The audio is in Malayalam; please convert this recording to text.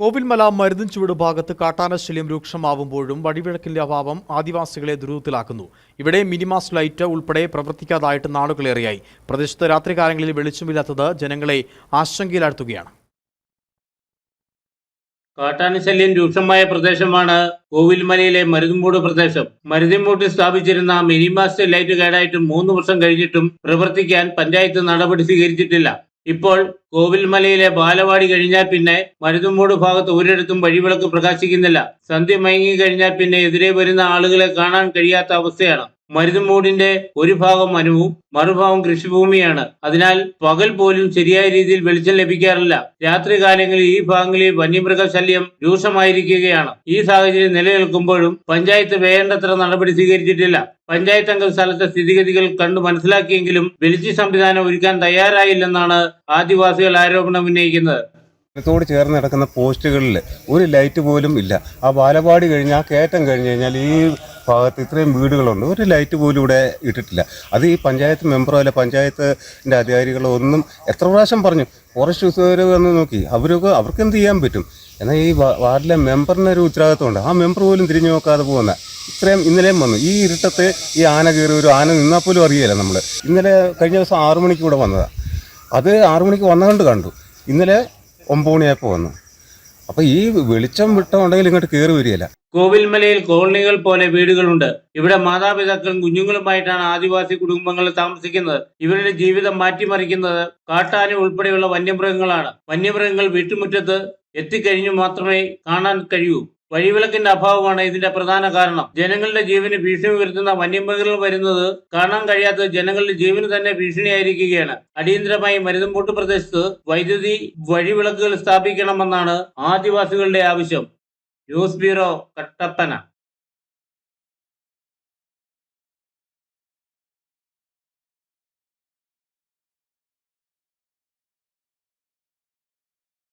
കോവിൽമല മരുന്നും ചുവട് ഭാഗത്ത് കാട്ടാനശല്യം രൂക്ഷമാവുമ്പോഴും വഴിവിളക്കിന്റെ അഭാവം ആദിവാസികളെ ദുരിതത്തിലാക്കുന്നു ഇവിടെ മിനിമാസ് ലൈറ്റ് ഉൾപ്പെടെ പ്രവർത്തിക്കാതായിട്ട് നാളുകളേറെയായി. പ്രദേശത്ത് രാത്രികാലങ്ങളിൽ വെളിച്ചമില്ലാത്തത് ജനങ്ങളെ ആശങ്കയിലാഴ്ത്തുകയാണ്. കാട്ടാനശല്യം രൂക്ഷമായ പ്രദേശമാണ് കോവിൽമലയിലെ മരുതുമൂട് പ്രദേശം. മരുതിമൂട്ടിൽ സ്ഥാപിച്ചിരുന്ന മിനിമാസ്റ്റ് ലൈറ്റ് കേടായിട്ട് മൂന്ന് വർഷം കഴിഞ്ഞിട്ടും പ്രവർത്തിക്കാൻ പഞ്ചായത്ത് നടപടി സ്വീകരിച്ചിട്ടില്ല. ഇപ്പോൾ കോവിൽമലയിലെ ബാലവാടി കഴിഞ്ഞാൽ പിന്നെ മരുതുമ്പോട് ഭാഗത്ത് ഒരിടത്തും വഴിവിളക്ക് പ്രകാശിക്കുന്നില്ല. സന്ധ്യ മയങ്ങി കഴിഞ്ഞാൽ പിന്നെ എതിരെ വരുന്ന ആളുകളെ കാണാൻ കഴിയാത്ത അവസ്ഥയാണ്. മരുതുമൂടിന്റെ ഒരു ഭാഗം വനവും മറുഭാഗം കൃഷിഭൂമിയാണ്. അതിനാൽ പകൽ പോലും ശരിയായ രീതിയിൽ വെളിച്ചം ലഭിക്കാറില്ല. രാത്രി കാലങ്ങളിൽ ഈ ഭാഗങ്ങളിൽ വന്യമൃഗ ശല്യം രൂക്ഷമായിരിക്കുകയാണ്. ഈ സാഹചര്യം നിലനിൽക്കുമ്പോഴും പഞ്ചായത്ത് വേണ്ടത്ര നടപടി സ്വീകരിച്ചിട്ടില്ല. പഞ്ചായത്ത് അംഗം സ്ഥലത്തെ സ്ഥിതിഗതികൾ കണ്ടു മനസ്സിലാക്കിയെങ്കിലും വെളിച്ച സംവിധാനം ഒരുക്കാൻ തയ്യാറായില്ലെന്നാണ് ആദിവാസികൾ ആരോപണം ഉന്നയിക്കുന്നത്. ത്തോട് ചേർന്ന് കിടക്കുന്ന പോസ്റ്റുകളിൽ ഒരു ലൈറ്റ് പോലും ഇല്ല. ആ ബാലപാടി കഴിഞ്ഞ് ആ കയറ്റം കഴിഞ്ഞ് കഴിഞ്ഞാൽ ഈ ഭാഗത്ത് ഇത്രയും വീടുകളുണ്ട്. ഒരു ലൈറ്റ് പോലും ഇവിടെ ഇട്ടിട്ടില്ല. അത് ഈ പഞ്ചായത്ത് മെമ്പറോ അല്ല പഞ്ചായത്തിന്റെ അധികാരികളോ ഒന്നും എത്ര പ്രാവശ്യം പറഞ്ഞു? ഫോറസ്റ്റ് ഉദ്യോഗസ്ഥർ വന്ന് നോക്കി. അവരൊക്കെ അവർക്ക് എന്ത് ചെയ്യാൻ പറ്റും? എന്നാൽ ഈ വാർഡിലെ മെമ്പറിന് ഒരു ഉത്തരവാദിത്വമുണ്ട് ആ മെമ്പർ പോലും തിരിഞ്ഞു നോക്കാതെ പോകുന്ന. ഇത്രയും ഇന്നലെയും വന്നു. ഈ ഇരുട്ടത്ത് ഈ ആന കയറി ഒരു ആന നിന്നാൽ പോലും അറിയില്ല നമ്മൾ ഇന്നലെ കഴിഞ്ഞ ദിവസം ആറു മണിക്ക് ഇവിടെ വന്നതാണ് അത് ആറു മണിക്ക് വന്നതുകൊണ്ട് കണ്ടു ഇന്നലെ ഒമ്പത് മണിയായപ്പോൾ വന്നു. അപ്പോൾ ഈ വെളിച്ചം വിട്ടുണ്ടെങ്കിൽ ഇങ്ങോട്ട് കയറി വരികയില്ല. കോവിൽമലയിൽ കോളനികൾ പോലെ വീടുകളുണ്ട്. ഇവിടെ മാതാപിതാക്കളും കുഞ്ഞുങ്ങളുമായിട്ടാണ് ആദിവാസി കുടുംബങ്ങൾ താമസിക്കുന്നത്. ഇവരുടെ ജീവിതം മാറ്റിമറിക്കുന്നത് കാട്ടാന ഉൾപ്പെടെയുള്ള വന്യമൃഗങ്ങളാണ്. വന്യമൃഗങ്ങൾ വീട്ടുമുറ്റത്ത് എത്തിക്കഴിഞ്ഞു മാത്രമേ കാണാൻ കഴിയൂ. വഴിവിളക്കിന്റെ അഭാവമാണ് ഇതിന്റെ പ്രധാന കാരണം. ജനങ്ങളുടെ ജീവന് ഭീഷണി ഉയർത്തുന്ന വന്യമൃഗങ്ങൾ വരുന്നത് കാണാൻ കഴിയാത്ത ജനങ്ങളുടെ ജീവന് തന്നെ ഭീഷണിയായിരിക്കുകയാണ്. അടിയന്തരമായി മരുതമ്പോട്ട് പ്രദേശത്ത് വൈദ്യുതി വഴിവിളക്കുകൾ സ്ഥാപിക്കണമെന്നാണ് ആദിവാസികളുടെ ആവശ്യം. News bureau Kattappana